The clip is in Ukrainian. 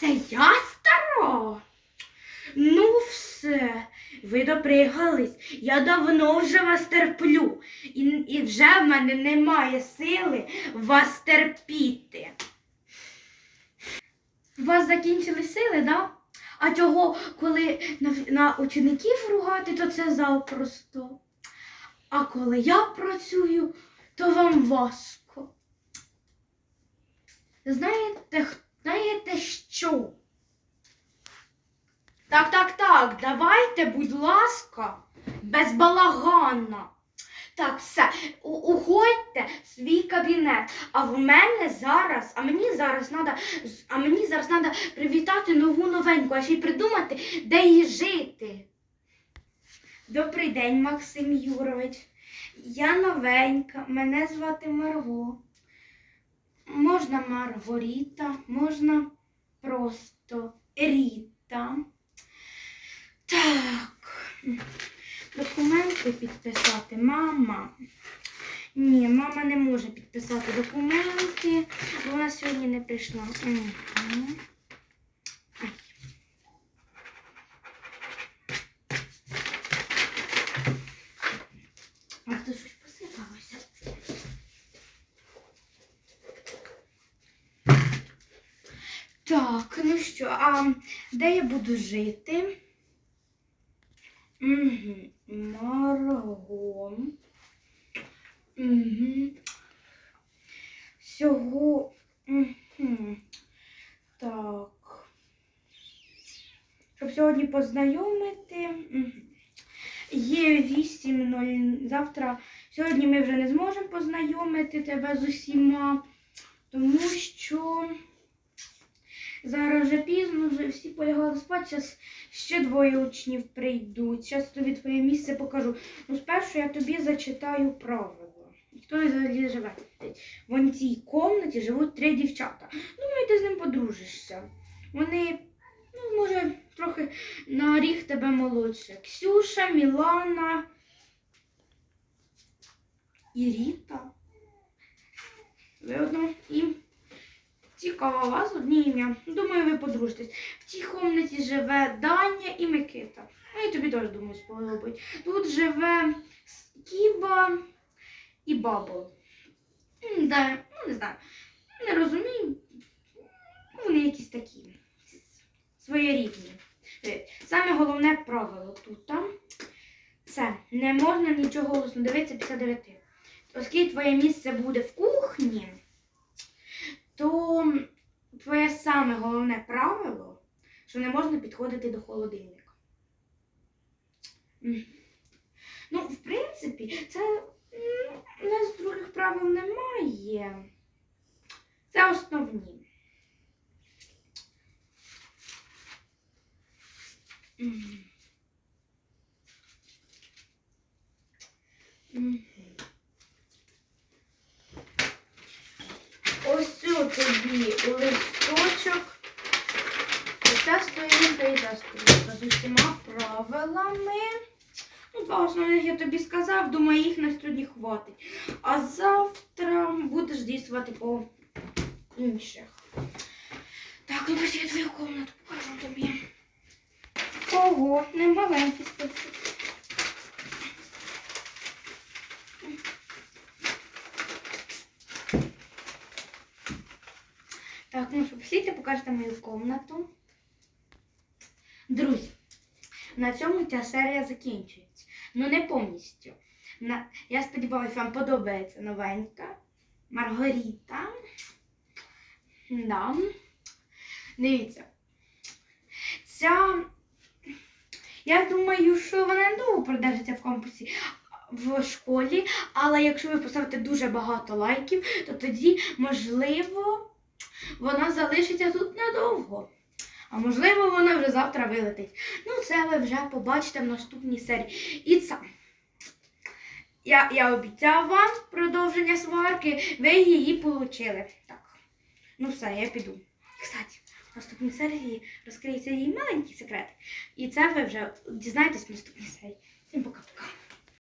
Це я стара? Ну, все, ви допригались. Я давно вже вас терплю, і, і вже в мене немає сили вас терпіти. У вас закінчили сили, да? А чого, коли на, на учеників ругати, то це запросто. А коли я працюю, то вам важко. Знаєте, знаєте що? Так, так, так, давайте, будь ласка, без балагана. Так, все, у- уходьте в свій кабінет. А в мене зараз, а мені зараз з- а мені зараз треба привітати нову новеньку, а ще й придумати, де їй жити. Добрий день, Максим Юрович. Я новенька, мене звати Марго. Можна Маргоріта, можна просто Ріта. Так. Документи підписати. Мама. Ні, мама не може підписати документи, бо вона сьогодні не прийшла. Ай. А тут щось Так, ну що, а де я буду жити? Угу. Марго. Угу. Всього. Угу. Так. Щоб сьогодні познайомити. Є 8.00. Завтра. Сьогодні ми вже не зможемо познайомити тебе з усіма, тому що зараз вже пізно, вже всі полягали спати. Зараз ще двоє учнів прийдуть. Зараз тобі твоє місце покажу. Ну, спершу я тобі зачитаю правила. Хто взагалі живе? В цій кімнаті живуть три дівчата. Думаю, ти з ним подружишся. Вони, ну, може, трохи на ріг тебе молодше. Ксюша, Мілана і Ріта. Видно, і цікаво вас одні ім'я. Думаю, ви подружитесь. В цій кімнаті живе Даня і Микита. Ну, і тобі теж, думаю, сподобають. Тут живе Кіба і Бабл. Да, ну, не знаю. Не розумію. Вони якісь такі своєрідні. Е, Саме головне правило тут там це не можна нічого голосно дивитися після 9. Оскільки твоє місце буде в кухні, то твоє саме головне правило, що не можна підходити до холодильника. Ну, в принципі, це у нас других правил немає. Це основні. М. цю тобі листочок. Оця сторінка і ця сторінка з усіма правилами. Ну, два основних я тобі сказав, думаю, їх на сьогодні хватить. А завтра будеш дійствувати по інших. Так, ну я твою комнату покажу тобі. Ого, не маленький список. Так, ну що, після покажете мою комнату. Друзі, на цьому ця серія закінчується. Ну не повністю. На... Я сподіваюся, вам подобається новенька. Маргаріта. Да. Дивіться. Ця. Я думаю, що вона недовго продержиться в кампусі в школі, але якщо ви поставите дуже багато лайків, то тоді, можливо, вона залишиться тут надовго. А можливо, вона вже завтра вилетить. Ну, це ви вже побачите в наступній серії. І це. Я, я обіцяв вам продовження сварки, ви її отримали. Так. Ну все, я піду. Кстати, в наступній серії розкриється її маленький секрет. І це ви вже дізнаєтесь в наступній серії. Всім пока-пока.